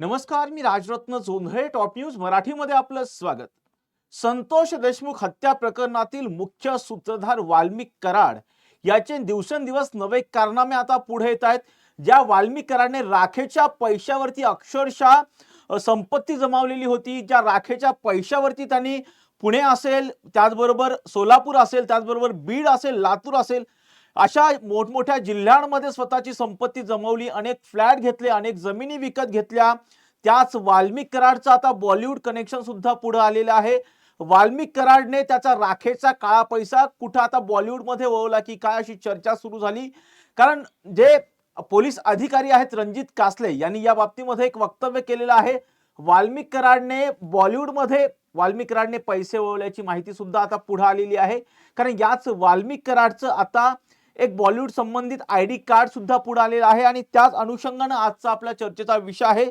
नमस्कार मी Rajratna Jondhale top news मराठीमध्ये आपलं स्वागत. संतोष देशमुख हत्या प्रकरणातील मुख्य सूत्रधार वाल्मिक कराड याचे दिवसेंदिवस नवे कारनामे आता पुढे येत आहेत. ज्या वाल्मिक कराडने राखेच्या पैशावरती अक्षरशः संपत्ती जमावलेली होती. ज्या राखेच्या पैशावरती त्यांनी पुणे असेल त्याचबरोबर सोलापूर असेल त्याचबरोबर बीड असेल लातूर असेल अशा मोठमोठ्या जिल्ह्यांमध्ये स्वतःची संपत्ती जमवली अनेक फ्लॅट घेतले अनेक जमिनी विकत घेतल्या. त्याच वाल्मिक कराडचं आता बॉलिवूड कनेक्शन सुद्धा पुढे आलेलं आहे. वाल्मिक कराडने त्याचा राखेचा काळा पैसा कुठं आता बॉलिवूडमध्ये वळवला की काय अशी चर्चा सुरू झाली? कारण जे पोलीस अधिकारी आहेत रणजित कासले यांनी या बाबतीमध्ये एक वक्तव्य केलेलं आहे. वाल्मिक कराडने बॉलिवूडमध्ये वाल्मिक कराडने पैसे वळवल्याची माहिती सुद्धा आता पुढे आलेली आहे. कारण याच वाल्मिक कराडचं आता एक बॉलिवूड संबंधित आय डी कार्ड सुद्धा पुढे आलेलं आहे आणि त्याच अनुषंगानं आजचा आपला चर्चेचा विषय आहे.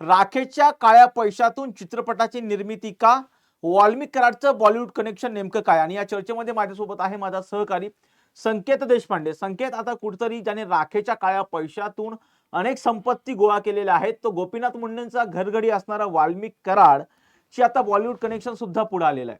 राखेच्या काळ्या पैशातून चित्रपटाची निर्मिती का? वाल्मिक कराडचं बॉलिवूड कनेक्शन नेमकं काय? आणि या चर्चेमध्ये माझ्यासोबत आहे माझा सहकारी संकेत देशपांडे. संकेत आता कुठतरी ज्याने राखेच्या काळ्या पैशातून अनेक संपत्ती गोळा केलेल्या आहेत तो गोपीनाथ मुंडेंचा घरघडी असणारा वाल्मिक कराड ची आता बॉलिवूड कनेक्शन सुद्धा पुढे आलेलं आहे.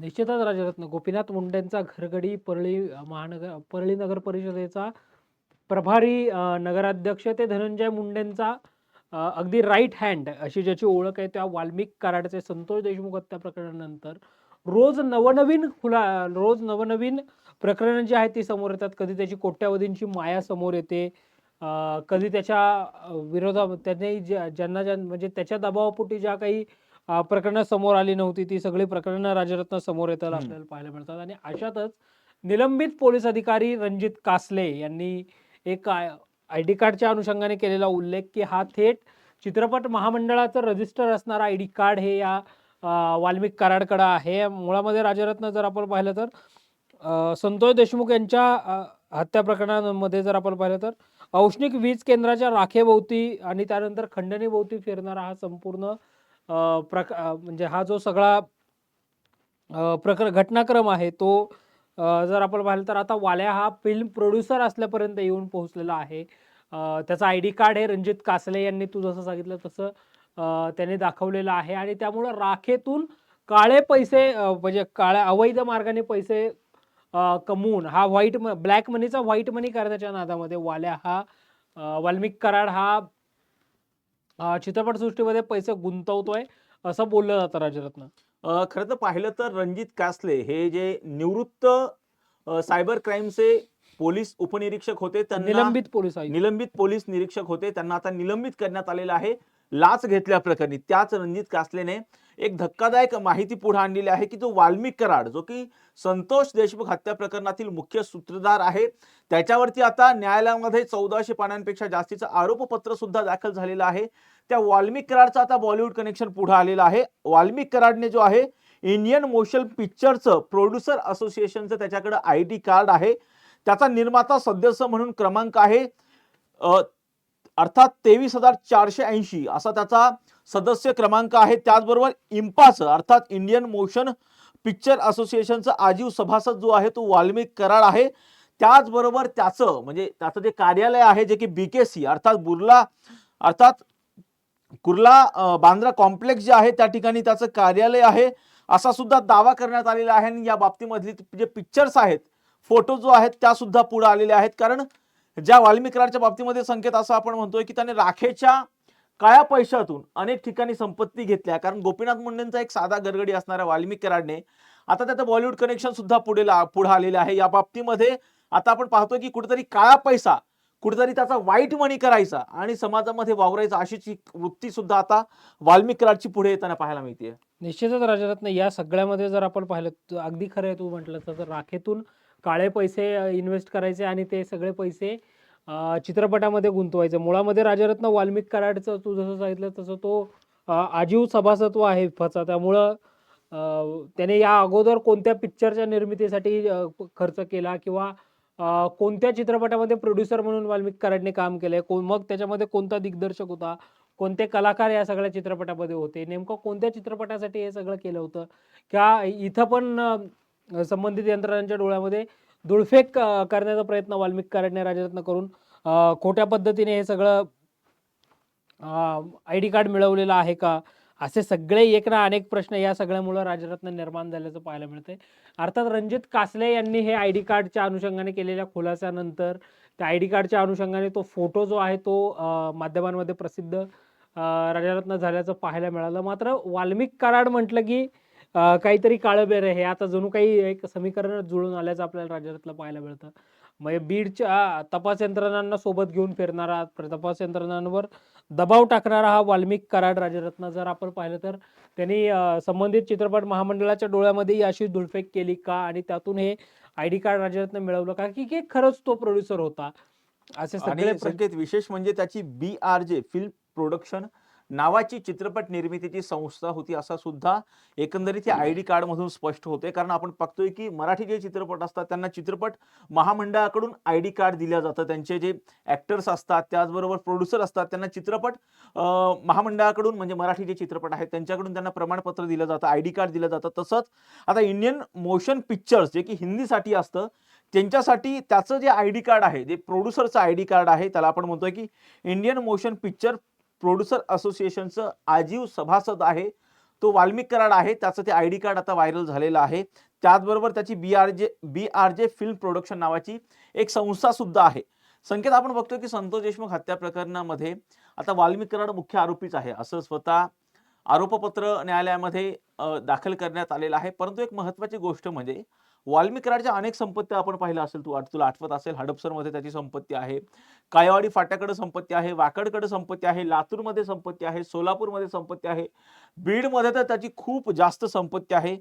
निश्चितच राजरत्न. गोपीनाथ मुंडेंचा घरगडी परळी महानगर परळी नगर परिषदेचा प्रभारी नगराध्यक्ष ते धनंजय मुंडेंचा अगदी राईट हँड अशी ज्याची ओळख आहे त्या वाल्मिक कराडचे संतोष देशमुख हत्या प्रकरणानंतर रोज नवनवीन खुला रोज नवनवीन प्रकरणं जी आहेत ती समोर येतात. कधी त्याची कोट्यावधींची माया समोर येते. कधी त्याच्या विरोधा त्यांनी त्याने ज्या- ज्यांना ज्या म्हणजे त्याच्या दबावापोटी ज्या काही प्रकरणं समोर आली नव्हती ती सगळी प्रकरणं राजरत्न समोर येतात हम्म. आपल्याला पाहायला मिळतात आणि अशातच निलंबित पोलीस अधिकारी रणजित कासले यांनी एक आय डी कार्डच्या अनुषंगाने केलेला उल्लेख की हा थेट चित्रपट महामंडळाचं रजिस्टर असणारा आय डी कार्ड हे या वाल्मिक कराडकडं आहे मुळामध्ये राजरत्न जर आपण पाहिलं तर संतोष देशमुख यांच्या हत्या प्रकरणामध्ये जर आपण पाहिलं तर औष्णिक वीज केंद्राच्या राखेभोवती आणि त्यानंतर खंडणीभोवती फिरणारा हा संपूर्ण प्रक म्हणजे हा जो सगळा प्रकर घटनाक्रम आहे तो जर आपण पाहिलं तर आता वाल्या हा फिल्म प्रोड्युसर असल्यापर्यंत येऊन पोहोचलेला आहे. त्याचं त्याचा आय डी कार्ड हे रणजित कासले यांनी तू जसं सांगितलं तसं त्याने दाखवलेलं आहे. आणि त्यामुळं राखेतून काळे पैसे म्हणजे काळ्या अवैध मार्गाने पैसे कमवून हा व्हाईट ब्लॅक मनीचा व्हाईट मनी करण्याच्या नादामध्ये वाल्या हा वाल्मिक कराड हा चित्रपटसृष्टीमध्ये पैसे गुंतवतोय असं बोललं जातं राजरत्न खरं तर पाहिलं तर रणजित कासले हे जे निवृत्त सायबर क्राईमचे पोलीस उपनिरीक्षक होते त्यांना निलंबित पोलीस निलंबित पोलीस निरीक्षक होते त्यांना आता निलंबित करण्यात आलेलं आहे. लाच घेतल्या प्रकरणी. त्याच रणजित कासलेने एक धक्कादायक माहिती पुढे आणलेली आहे की जो वाल्मिक कराड जो की संतोष देशमुख हत्या प्रकरणातील मुख्य सूत्रधार आहे. त्याच्यावरती आता न्यायालयामध्ये चौदाशे पानांपेक्षा जास्तीचं आरोपपत्र सुद्धा दाखल झालेलं आहे. त्या वाल्मिक कराडचं आता बॉलिवूड कनेक्शन पुढे आलेलं आहे. वाल्मिक कराडने जो आहे इंडियन मोशन पिक्चरचं प्रोड्युसर असोसिएशनचं त्याच्याकडे आय डी कार्ड आहे. त्याचा निर्माता सदस्य म्हणून क्रमांक आहे. अर्थात तेवीस हजार चारशे ऐंशी असा त्याचा सदस्य क्रमांक आहे. त्याचबरोबर इम्पाचं अर्थात इंडियन मोशन पिक्चर असोसिएशनचा आजीव सभासद जो आहे तो वाल्मिक कराड आहे. त्याचबरोबर त्याचं म्हणजे त्याचं जे कार्यालय आहे जे की बी के सी अर्थात बुर्ला अर्थात कुर्ला बांद्रा कॉम्प्लेक्स जे आहे त्या ठिकाणी त्याचं कार्यालय आहे. असा सुद्धा दावा करण्यात आलेला आहे. आणि या बाबतीमधली जे पिक्चर्स आहेत फोटो जो आहेत त्या सुद्धा पुढे आलेल्या आहेत. कारण ज्या वाल्मिक कराडच्या बाबतीमध्ये संकेत असं आपण म्हणतोय की त्याने राखेच्या काळ्या पैशातून अनेक ठिकाणी संपत्ती घेतल्या. कारण गोपीनाथ मुंडेंचा एक साधा गरगडी असणाऱ्या वाल्मिक कराडने आता त्याचं बॉलिवूड कनेक्शन सुद्धा पुढे पुढे आलेलं आहे. या बाबतीमध्ये आता आपण पाहतोय की कुठेतरी काळा पैसा कुठेतरी त्याचा वाईट मणी करायचा आणि समाजामध्ये वावरायचा अशीच वृत्ती सुद्धा आता वाल्मिक कराडची पुढे येताना पाहायला मिळते निश्चितच राजरत्न या सगळ्यामध्ये जर आपण पाहिलं तर अगदी खरं आहे तू म्हटलं तर राखेतून काळे पैसे इन्व्हेस्ट करायचे आणि ते सगळे पैसे चित्रपटामध्ये गुंतवायचे. मुळामध्ये राजरत्न वाल्मिक कराडचं तू जसं सांगितलं तसं तो आजीव सभासत्व आहे फचा त्यामुळं त्याने या अगोदर कोणत्या पिक्चरच्या निर्मितीसाठी खर्च केला किंवा कोणत्या चित्रपटामध्ये प्रोड्युसर म्हणून वाल्मिक कराडने काम केलंय? कोण मग त्याच्यामध्ये कोणता दिग्दर्शक होता? कोणते कलाकार या सगळ्या चित्रपटामध्ये होते? नेमकं कोणत्या चित्रपटासाठी हे सगळं केलं होतं? किंवा इथं पण संबंधित यंत्रणांच्या डोळ्यामध्ये धुळफेक करण्याचा प्रयत्न वाल्मिक कराडने राजरत्न करून खोट्या पद्धतीने हे सगळं आय डी कार्ड मिळवलेलं आहे का? असे सगळे एक ना अनेक प्रश्न या सगळ्यामुळं राजरत्न निर्माण झाल्याचं पाहायला मिळते अर्थात रणजित कासले यांनी हे आय डी कार्डच्या अनुषंगाने केलेल्या खुलासानंतर त्या आय डी कार्डच्या अनुषंगाने तो फोटो जो आहे तो माध्यमांमध्ये प्रसिद्ध राजरत्न झाल्याचं पाहायला मिळालं. मात्र वाल्मिक कराड म्हटलं की काहीतरी काळबेर आहे. हे आता जणू काही एक समीकरण जुळून आल्याचं आपल्याला राज्यातलं पाहायला मिळतं. म्हणजे बीडच्या तपास यंत्रणांना सोबत घेऊन फिरणारा तपास यंत्रणांवर दबाव टाकणारा हा वाल्मिक कराड राजरत्न जर आपण पाहिलं तर त्यांनी संबंधित चित्रपट महामंडळाच्या डोळ्यामध्ये अशी धुळफेक केली का? आणि त्यातून हे आय डी कार्ड राजरत्न मिळवलं का? की की खरंच तो प्रोड्युसर होता. असे सगळे संकेत विशेष म्हणजे त्याची B R J film production नावाची चित्रपट निर्मितीची संस्था होती असा सुद्धा एकंदरीत या आय डी कार्ड मधून स्पष्ट होते. कारण आपण बघतोय की मराठी जे चित्रपट असतात त्यांना चित्रपट महामंडळाकडून आय डी कार्ड दिलं जातं. त्यांचे जे ऍक्टर्स असतात त्याचबरोबर प्रोड्युसर असतात त्यांना चित्रपट महामंडळाकडून म्हणजे मराठी जे चित्रपट आहेत त्यांच्याकडून त्यांना प्रमाणपत्र दिलं जातं आय डी कार्ड दिलं जातं. तसंच आता इंडियन मोशन पिक्चर्स जे की हिंदीसाठी असतं त्यांच्यासाठी त्याचं जे आय डी कार्ड आहे जे प्रोड्युसरचं आय डी कार्ड आहे त्याला आपण म्हणतोय की इंडियन मोशन पिक्चर प्रोड्युसर असोसिएशनचं आजीव सभासद आहे. तो वाल्मिक कराड आहे. त्याचं ते आय डी कार्ड आता व्हायरल झालेलं आहे. त्याचबरोबर त्याची B R J B R J film production नावाची एक संस्था सुद्धा आहे. संकेत आपण बघतोय की संतोष देशमुख हत्या प्रकरणामध्ये आता वाल्मिक कराड मुख्य आरोपीच आहे. असं स्वतः आरोपपत्र न्यायालयामध्ये दाखल करण्यात आलेलं आहे. परंतु एक महत्वाची गोष्ट म्हणजे वाल्मिकराडच्या अनेक संपत्ती आपण पाहिलं असेल तू तुला आठवत असेल हडपसरमध्ये त्याची संपत्ती आहे कायवाडी फाट्याकडे संपत्ती आहे वाकडकडे संपत्ती आहे लातूरमध्ये संपत्ती आहे सोलापूरमध्ये संपत्ती आहे बीडमध्ये तर त्याची खूप जास्त संपत्ती आहे.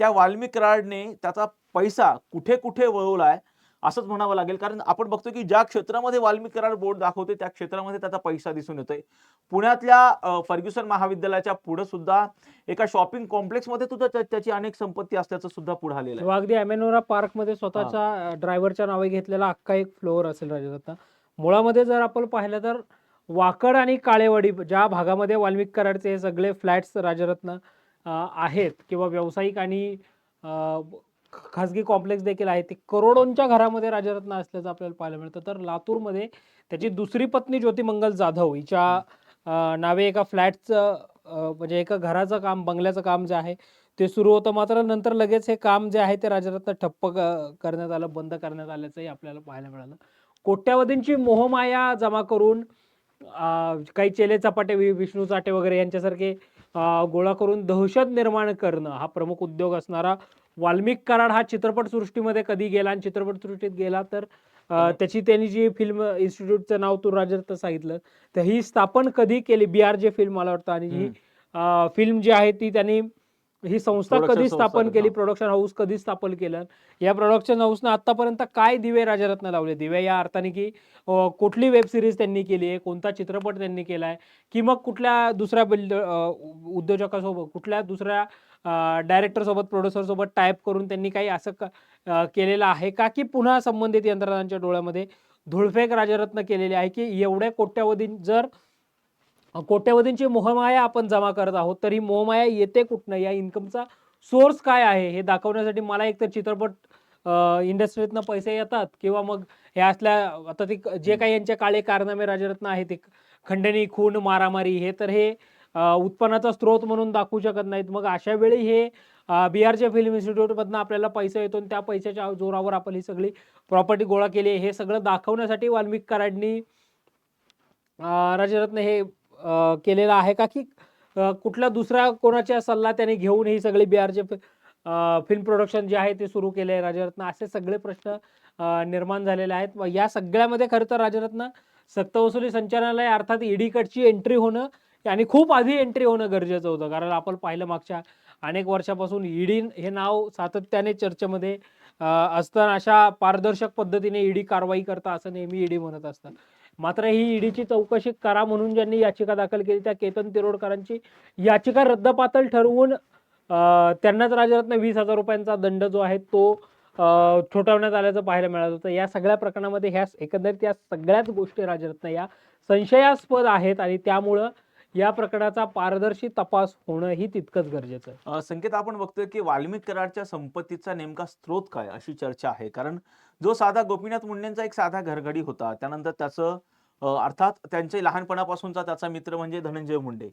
त्या वाल्मिकराडने त्याचा पैसा कुठे कुठे वळवलाय असंच म्हणावं लागेल. कारण आपण बघतो की ज्या क्षेत्रामध्ये वाल्मिक कराड बोर्ड दाखवते त्या क्षेत्रामध्ये त्याचा पैसा दिसून येतोय. पुण्यातल्या फर्ग्युसन महाविद्यालयाच्या पुढे सुद्धा एका शॉपिंग कॉम्प्लेक्समध्ये सुद्धा त्या- त्याची अनेक संपत्ती असल्याचं सुद्धा पुढे आलेलं आहे. अगदी अमेनोरा पार्कमध्ये स्वतःच्या ड्रायव्हरच्या नावे घेतलेला अख्खा एक फ्लोअर असेल राजरत्न मुळामध्ये जर आपण पाहिलं तर वाकड आणि काळेवाडी ज्या भागामध्ये वाल्मिक कराडचे हे सगळे फ्लॅट्स राजरत्न आहेत किंवा व्यावसायिक आणि अं, खाजगी कॉम्प्लेक्स देखील आहेत ते करोडोंच्या घरामध्ये राजरत्न असल्याचं आपल्याला पाहायला मिळतं. तर लातूरमध्ये त्याची दुसरी पत्नी ज्योती मंगल जाधव हिच्या नावे एका फ्लॅटचं म्हणजे एका घराचं काम बंगल्याचं काम जे आहे ते सुरू होतं. मात्र नंतर लगेच हे काम जे आहे ते राजरत्न ठप्प करण्यात आलं बंद करण्यात आल्याचंही आपल्याला पाहायला मिळालं. कोट्यावधींची मोहमाया जमा करून काही चेले चपाटे विष्णू चाटे वगैरे यांच्यासारखे गोळा करून दहशत निर्माण करणं हा प्रमुख उद्योग असणारा वाल्मिक कराड हा चित्रपट सृष्टीमध्ये कधी गेला आणि चित्रपट सृष्टीत गेला तर अं, त्याची त्यांनी जी फिल्म इन्स्टिट्यूटचं नाव तू राजरत्न सांगितलं तर ही स्थापन कधी केली? बी आर जे फिल्म मला वाटतं. आणि ही फिल्म जी आहे ती त्यांनी ही संस्था कधी स्थापन आहे, केली. प्रोडक्शन हाऊस कधी स्थापन केलं? या प्रोडक्शन हाऊसनं आतापर्यंत काय दिवे राजरत्न लावले? दिवे या अर्थाने की कुठली वेब सिरीज त्यांनी केली आहे? कोणता चित्रपट त्यांनी केलाय की मग कुठल्या दुसऱ्या बिल्ड उद्योजकासोबत कुठल्या दुसऱ्या डायरेक्टर सोबत प्रोड्युसर सोबत टाईप करून त्यांनी काही असं केलेलं आहे का? की पुन्हा संबंधित यंत्रणांच्या डोळ्यामध्ये धुळफेक राजरत्न केलेली आहे? की एवढ्या कोट्यावधी जर कोट्यवधींची मोहमाया आपण जमा करत आहोत. तर ही मोहमाया येते कुठनं? या इन्कमचा सोर्स काय आहे? हे दाखवण्यासाठी मला एक तर चित्रपट इंडस्ट्रीतनं पैसे येतात किंवा मग हे असल्या आता ते जे काही यांचे काळे कारनामे राजरत्न आहेत ते खंडणी खून मारामारी हे तर हे उत्पन्नाचा स्रोत म्हणून दाखवू शकत नाहीत. मग अशा वेळी हे बिहारच्या फिल्म इन्स्टिट्यूटमधनं आपल्याला पैसा येतो आणि त्या पैशाच्या जोरावर आपण ही सगळी प्रॉपर्टी गोळा केली आहे. हे सगळं दाखवण्यासाठी वाल्मिक कराडनी राजरत्न हे केलेलं आहे का? की कुठला दुसरा कोणाच्या सल्ला त्याने घेऊन ही सगळी बिहारचे फिल्म प्रोडक्शन जे आहे ते सुरू केले आहे राजरत्न? असे सगळे प्रश्न निर्माण झालेले आहेत. या सगळ्यामध्ये खरं तर राजरत्न सक्तवसुली संचालनालय अर्थात ईडीकडची एंट्री होणं आणि खूप आधी एंट्री होणं गरजेचं होतं. कारण आपण पाहिलं मागच्या अनेक वर्षापासून ईडी हे नाव सातत्याने चर्चेमध्ये असताना अशा पारदर्शक पद्धतीने ईडी कारवाई करता असं नेहमी ईडी म्हणत असतात मात्र ही ईडीची चौकशी करा म्हणून ज्यांनी याचिका दाखल केली त्या केतन तिरोडकरांची याचिका रद्दपातळ ठरवून त्यांनाच राजरत्न वीस हजार रुपयांचा दंड जो आहे तो अं, ठोठावण्यात आल्याचं पाहायला मिळालं होतं. या सगळ्या प्रकरणामध्ये ह्या एकंदरीत या सगळ्याच गोष्टी राजरत्न या संशयास्पद आहेत आणि त्यामुळं या प्रकरणाचा पारदर्शी तपास होणं ही तितकंच गरजेचं संकेत आपण बघतोय की वाल्मिक कराडच्या संपत्तीचा नेमका स्रोत काय अशी चर्चा आहे. कारण जो साधा गोपीनाथ मुंडेंचा एक साधा घरगडी होता. त्यानंतर त्याचं अर्थात त्यांचे लहानपणापासूनचा त्याचा मित्र म्हणजे धनंजय मुंडे.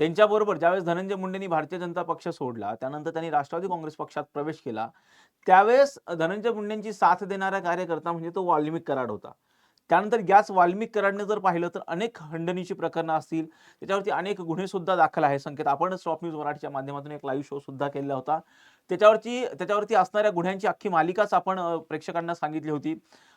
त्यांच्याबरोबर ज्यावेळेस धनंजय मुंडेंनी भारतीय जनता पक्ष सोडला त्यानंतर त्यांनी राष्ट्रवादी काँग्रेस पक्षात प्रवेश केला त्यावेळेस धनंजय मुंडेंची साथ देणारा कार्यकर्ता म्हणजे तो वाल्मिक कराड होता. त्यानंतर याच वाल्मिक कराडने जर पाहिलं तर अनेक खंडणीची प्रकरणं असतील. त्याच्यावरती अनेक गुन्हे सुद्धा दाखल आहे संकेत आपण टॉप न्यूज मराठीच्या माध्यमातून एक लाईव्ह शो सुद्धा केला होता. त्याच्यावरची त्याच्यावरती असणाऱ्या गुन्ह्यांची अख्खी मालिकाच आपण प्रेक्षकांना सांगितली होती.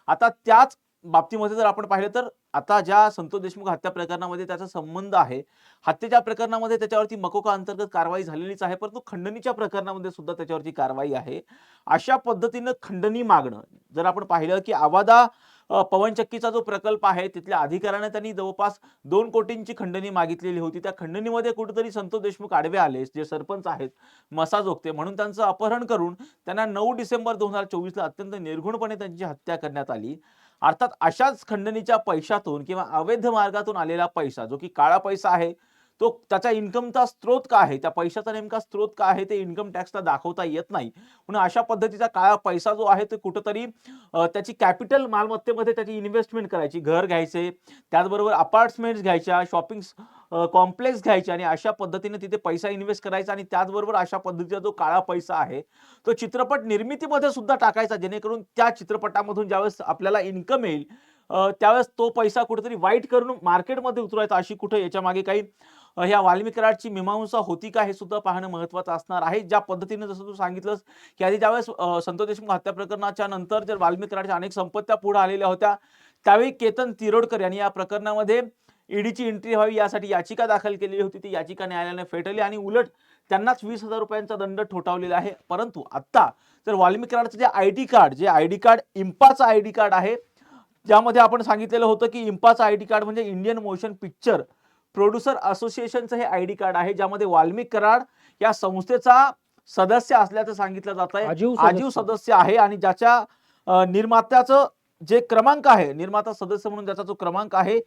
आता त्याच बाबतीमध्ये जर आपण पाहिलं तर आता ज्या संतोष देशमुख हत्या प्रकरणामध्ये त्याचा संबंध आहे हत्येच्या प्रकरणामध्ये त्याच्यावरती मकोका अंतर्गत कारवाई झालेलीच आहे परंतु खंडणीच्या प्रकरणामध्ये सुद्धा त्याच्यावरती कारवाई आहे. अशा पद्धतीनं खंडणी मागणं जर आपण पाहिलं की आवादा पवनचक्कीचा जो प्रकल्प आहे तिथल्या अधिकाऱ्याने त्यांनी जवळपास दोन कोटींची खंडणी मागितलेली होती. त्या खंडणीमध्ये कुठेतरी संतोष देशमुख आडवे आले जे सरपंच आहेत मसाजोगते म्हणून त्यांचं अपहरण करून त्यांना नऊ डिसेंबर दोन हजार चोवीसला अत्यंत निर्घुणपणे त्यांची हत्या करण्यात आली. अर्थात अशाच खंडणीच्या पैशातून किंवा अवैध मार्गातून आलेला पैसा जो की काळा पैसा आहे तो त्याचा इन्कमचा स्रोत का आहे? त्या पैशाचा नेमका स्रोत का आहे? ते इन्कम टॅक्सला दाखवता येत नाही. म्हणून अशा पद्धतीचा काळा पैसा जो आहे तो कुठंतरी त्याची कॅपिटल मालमत्तेमध्ये त्याची इन्व्हेस्टमेंट करायची. घर घ्यायचे त्याचबरोबर अपार्टमेंट्स घ्यायच्या शॉपिंग कॉम्प्लेक्स घ्यायचे आणि अशा पद्धतीने तिथे पैसा इन्व्हेस्ट करायचा आणि त्याचबरोबर अशा पद्धतीचा जो काळा पैसा आहे तो चित्रपट निर्मितीमध्ये सुद्धा टाकायचा. जेणेकरून त्या चित्रपटामधून ज्यावेळेस आपल्याला इन्कम येईल त्यावेळेस तो पैसा कुठेतरी वाईट करून मार्केटमध्ये उतरवायचा अशी कुठे याच्या मागे काही ह्या वाल्मिकीराडची मीमांसा होती का हे सुद्धा पाहणं महत्वाचं असणार आहे. ज्या पद्धतीने जसं तू सांगितलंस की आधी ज्यावेळेस संतोष देशमुख हत्या प्रकरणाच्या नंतर जर वाल्मिकीराडच्या अनेक संपत्त्या पुढे आलेल्या होत्या त्यावेळी केतन तिरोडकर यांनी या प्रकरणामध्ये ईडीची एंट्री व्हावी यासाठी याचिका दाखल केलेली होती. ती याचिका न्यायालयाने फेटली आणि उलट त्यांनाच वीस हजार रुपयांचा दंड ठोठावलेला आहे. परंतु आत्ता जर वाल्मिक कराडचं जे आय डी कार्ड जे आय डी कार्ड इम्पाचं आय डी कार्ड आहे ज्यामध्ये आपण सांगितलेलं होतं की इम्पाचं आय डी कार्ड म्हणजे इंडियन मोशन पिक्चर प्रोड्युसर असोसिएशनचं हे आय डी कार्ड आहे ज्यामध्ये वाल्मिक कराड या संस्थेचा सदस्य असल्याचं सांगितलं जात आहे आजीव सदस्य. सदस्य आहे आणि ज्याच्या निर्मात्याचं जे क्रमांक आहे निर्माता सदस्य म्हणून ज्याचा जो क्रमांक आहे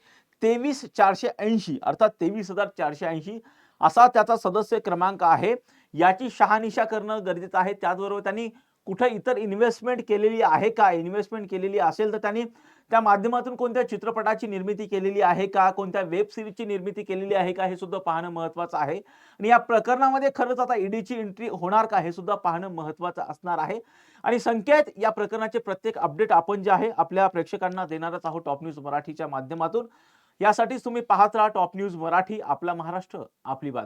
तेवीस चारशे ऐंशी अर्थात तेवीस हजार चारशे ऐंशी असा त्याचा सदस्य क्रमांक आहे. याची शहानिशा करणं गरजेचं आहे. त्याचबरोबर त्यांनी कुठे इतर इन्व्हेस्टमेंट केलेली आहे का? इन्व्हेस्टमेंट केलेली असेल तर त्यांनी त्या माध्यमातून कोणत्या चित्रपटाची निर्मिती केलेली आहे का? कोणत्या वेब सिरीजची निर्मिती केलेली आहे का? हे सुद्धा पाहणं महत्वाचं आहे. आणि या प्रकरणामध्ये खरंच आता ईडीची एंट्री होणार का? हे सुद्धा पाहणं महत्वाचं असणार आहे. आणि संकेत या प्रकरणाचे प्रत्येक अपडेट आपण जे आहे आपल्या प्रेक्षकांना देणारच आहोत टॉप न्यूज मराठीच्या माध्यमातून. यासाठीच तुम्ही पाहत राहा टॉप न्यूज मराठी आपला महाराष्ट्र आपली बात